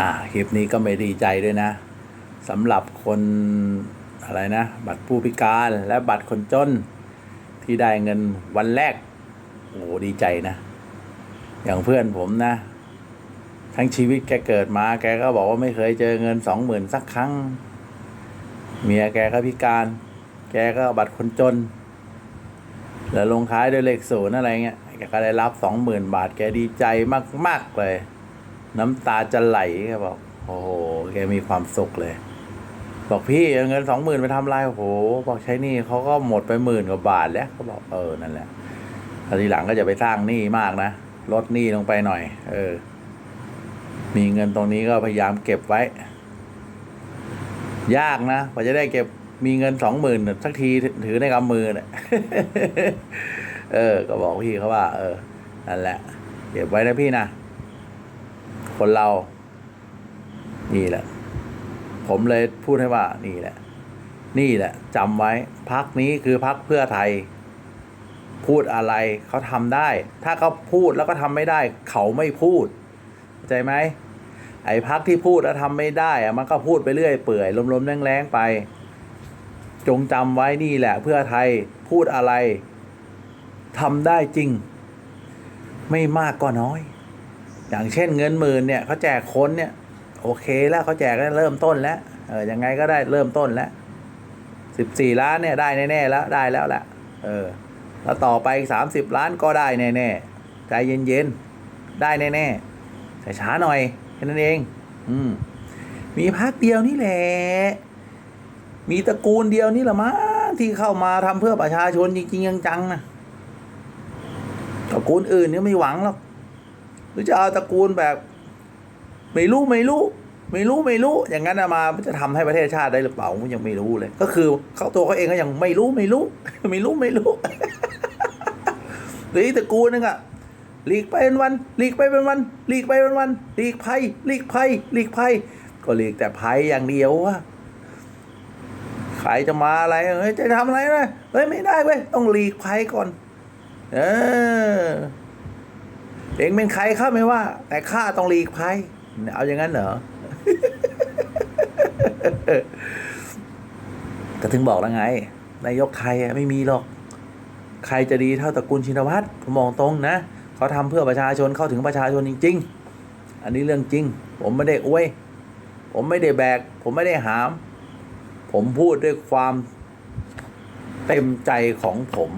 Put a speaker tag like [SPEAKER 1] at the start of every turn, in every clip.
[SPEAKER 1] อ่าคลิปนี้ก็ไม่ดีใจด้วยนะสำหรับคนอะไรนะ บัตรผู้พิการและบัตรคนจน ที่ได้เงินวันแรกโอ้ดีใจนะ อย่างเพื่อนผมนะ ทั้งชีวิตแกเกิดมา แกก็บอกว่าไม่เคยเจอเงินสองหมื่นสักครั้ง เมียแกก็พิการ แกก็บัตรคนจน แล้วลงท้ายด้วยเลขศูนย์อะไรเงี้ยแกก็ได้รับสองหมื่นบาท แกดีใจมาก ๆ เลย น้ำตาจะไหลแกบอก โอ้โห แกมีความสุขเลย บอกพี่เอาเงินสองหมื่นไปทำไรโอ้โห บอกใช้นี่เขาก็หมดไปหมื่นกว่าบาทแล้วเขาบอกเออนั่นแหละทีหลังก็จะไปสร้างหนี้มากนะลดหนี้ลงไปหน่อย เออ มีเงินตรงนี้ก็พยายามเก็บไว้ ยากนะกว่าจะได้เก็บมีเงินสองหมื่นสักทีถือในกำมือเนี่ยเออ ก็บอกพี่เขาว่า เออ นั่นแหละ เก็บไว้นะพี่นะ คนเรา นี่แหละ ผมเลยพูดให้ว่า นี่แหละ นี่แหละจำไว้พักนี้คือพักเพื่อไทย พูดอะไรเขาทำได้ ถ้าเขาพูดแล้วก็ทำไม่ได้ เขาไม่พูดเข้าใจไหมไอ้พักที่พูดแล้วทำไม่ได้อะมันก็พูดไปเรื่อยเปื่อยลมๆแรงๆไป จงจำไว้นี่แหละ เพื่อไทยพูดอะไรทำได้จริง ไม่มากก็น้อย อย่างเช่นเงินหมื่นเนี่ยเขาแจกคนเนี่ย โอเคแล้วเขาแจกได้เริ่มต้นแล้วเออยังไงก็ได้เริ่มต้นแล้วสิบสี่ล้านเนี่ยได้แน่ๆแล้วได้แล้วแหละเออแล้วต่อไปสามสิบล้านก็ได้แน่ๆใจเย็นๆได้แน่ๆช้าหน่อยแค่นั้นเอง อืมมีพักเดียวนี่แหละมีตระกูลเดียวนี่แหละมั้งที่เข้ามาทำเพื่อประชาชนจริงๆจังๆนะตระกูลอื่นเนี่ยไม่หวังหรอก หรือจะเอาตระกูลแบบ ไม่รู้ไม่รู้ไม่รู้ไม่รู้อย่างนั้นมาจะทำให้ประเทศชาติได้หรือเปล่าผมยังไม่รู้เลย ก็คือเขาตัวเขาเองก็ยังไม่รู้ไม่รู้ ไม่รู้ไม่รู้ หรืออีตระกูลนึงอะหลีกไปเป็นวันหลีกไปเป็นวันหลีกไปเป็นวันหลีกภัยหลีกภัยหลีกภัยก็หลีกแต่ภัยอย่างเดียววะใครจะมาอะไรเฮ้ยจะทำอะไรนะเฮ้ยไม่ได้เว้ยต้องหลีกภัยก่อน เออ เองเป็นใครข้าไม่ว่า แต่ข้าต้องหลีกภัยเอาอย่างนั้นเหรอก็ถึงบอกแล้วไงนายกไทยอะไม่มีหรอก ใครจะดีเท่าตระกูลชินวัตรผมมองตรงนะเขาทำเพื่อประชาชนเข้าถึงประชาชนจริง ๆ อันนี้เรื่องจริง ผมไม่ได้อวยผมไม่ได้แบก ผมไม่ได้หาม ผมพูดด้วยความเต็มใจของผม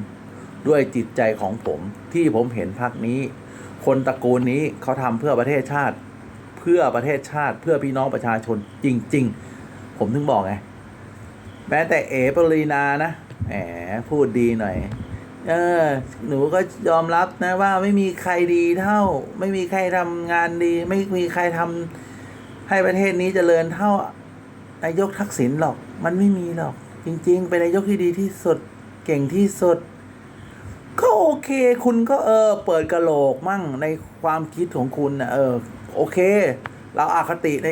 [SPEAKER 1] ด้วยจิตใจของผมที่ผมเห็นพักนี้ คนตระกูลนี้เขาทำเพื่อประเทศชาติ เพื่อประเทศชาติ เพื่อพี่น้องประชาชนจริง ๆ ผมถึงบอกไงแม้แต่เอ๋ปรีนานะแหมพูดดีหน่อย เออ หนูก็ยอมรับนะว่าไม่มีใครดีเท่า ไม่มีใครทำงานดี ไม่มีใครทำให้ประเทศนี้เจริญเท่านายกทักษิณหรอก มันไม่มีหรอก จริง ๆ เป็นนายกที่ดีที่สุด เก่งที่สุด โอเค คุณก็เออ เปิดกระโหลกมั่งในความคิดของคุณนะเออ โอเค เราอาคติใน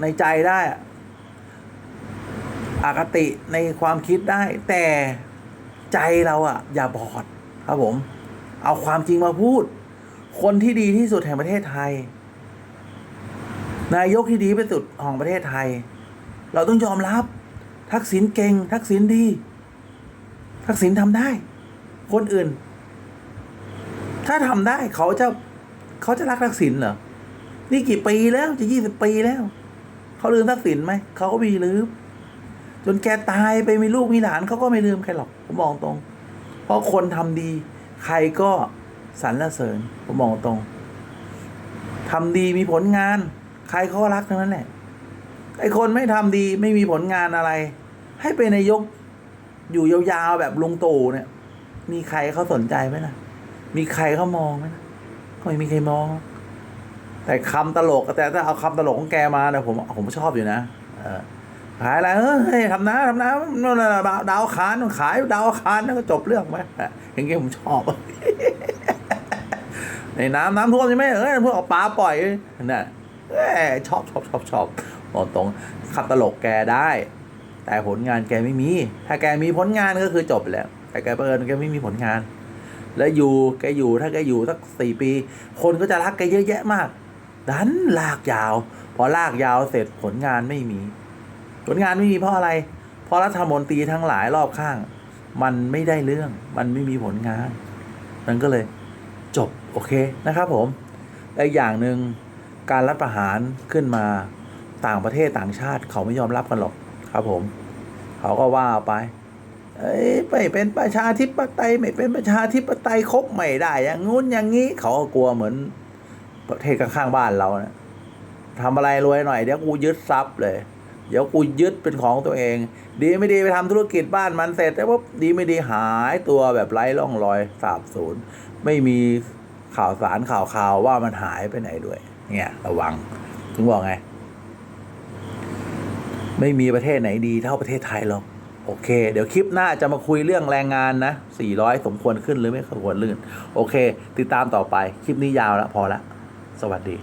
[SPEAKER 1] ในใจได้อะอาคติในความคิดได้ แต่ใจเราอะอย่าบอดครับผม เอาความจริงมาพูด คนที่ดีที่สุดแห่งประเทศไทย นายกที่ดีที่สุดของประเทศไทย เราต้องยอมรับ ทักษิณเก่ง ทักษิณดี ทักษิณทำได้ คนอื่น ถ้าทำได้เขาจะเขาจะรักทักษิณเหรอ นี่กี่ปีแล้วจะยี่สิบปีแล้ว เขาลืมทักษิณไหม เขาก็มีลืม จนแกตายไปมีลูกมีหลานเขาก็ไม่ลืมใครหรอก ผมมองตรง เพราะคนทำดี ใครก็สรรเสริญ ผมมองตรงทำดีมีผลงาน ใครเขาก็รักทั้งนั้นแหละ ไอ้คนไม่ทำดีไม่มีผลงานอะไร ให้เป็นนายกอยู่ยาวๆแบบลุงตู่เนี่ย มีใครเขาสนใจไหมล่ะ มีใครเขามองไหมล่ะก็ไม่มีใครมอง แต่คำตลกแต่ถ้าเอาคำตลกของแกมาเนี่ยผมผมชอบอยู่นะขายอะไรเฮ้ยทำน้าทำน้านั่นะดาวคานขายดาวคานแล้วก็จบเรื่องไปอย่างเงี้ยผมชอบในน้ำน้ำท่วมใช่ไหมเออพวกเอาปลาปล่อยน่ะเอ้ยชอบชอบชอบชอบบอกตรงขับตลกแกได้ แต่ผลงานแกไม่มี ถ้าแกมีผลงานก็คือจบแล้ว แต่แกเปิดแกไม่มีผลงาน แล้วอยู่แกอยู่ถ้าแกอยู่สักสี่ปี คนก็จะรักแกเยอะแยะมาก ดันลากยาว พอลากยาวเสร็จผลงานไม่มี ผลงานไม่มีเพราะอะไร เพราะรัฐมนตรีทั้งหลายรอบข้าง มันไม่ได้เรื่องมันไม่มีผลงานมันก็เลยจบโอเคนะครับผมและอีกอย่างหนึ่งการรัฐประหารขึ้นมาต่างประเทศต่างชาติเขาไม่ยอมรับกันหรอกครับผม เขาก็ว่าไป ไม่เป็นประชาธิปไตยไม่เป็นประชาธิปไตยครบไม่ได้ อย่างงู้นอย่างนี้เขาก็กลัวเหมือนประเทศข้างๆบ้านเรานะทำอะไรรวยหน่อยเดี๋ยวกูยึดทรัพย์เลย เดี๋ยวกูยึดเป็นของตัวเอง ดีไม่ดีไปทำธุรกิจบ้านมันเสร็จแล้วปุ๊บดีไม่ดีหายตัวแบบไร้ร่องรอยสาบสูญไม่มีข่าวสารข่าวข่าวว่ามันหายไปไหนด้วย เนี่ย ระวังถึงบอกไง ไม่มีประเทศไหนดีเท่าประเทศไทยหรอก โอเค เดี๋ยวคลิปหน้าจะมาคุยเรื่องแรงงานนะ 400 สมควรขึ้นหรือไม่สมควรลื่น โอเค ติดตามต่อไป คลิปนี้ยาวแล้วพอละ สวัสดี